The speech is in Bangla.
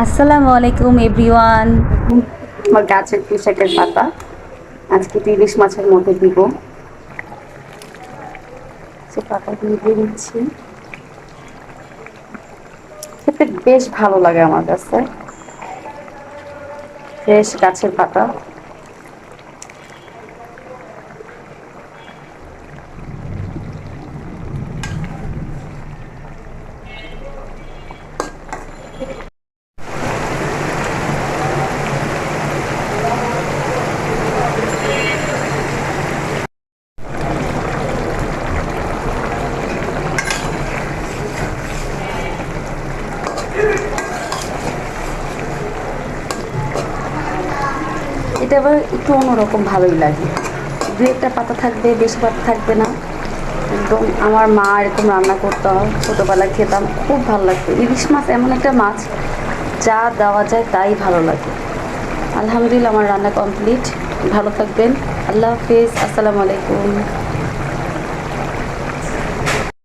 আসসালামু আলাইকুম, এভরিওয়ান। আমার গাছের পোশাকের পাতা। আজকে তো ইলিশ মাছের মধ্যে দিব। সে পাতাগুলো দিয়ে দিচ্ছি। খেতে বেশ ভালো লাগে আমার কাছে। ফ্রেশ গাছের পাতা। এটা আবার একটু অন্যরকম ভালোই লাগে। দু একটা পাতা থাকবে, বেশি পাতা থাকবে না। একদম আমার মা এরকম রান্না করতে, ছোটোবেলায় খেতাম, খুব ভালো লাগতো। ইলিশ মাছ এমন একটা মাছ, যা দেওয়া যায় তাই ভালো লাগে। আলহামদুলিল্লাহ, আমার রান্না কমপ্লিট ভালো থাকবেন। আল্লাহ হাফিজ। আসসালামু আলাইকুম।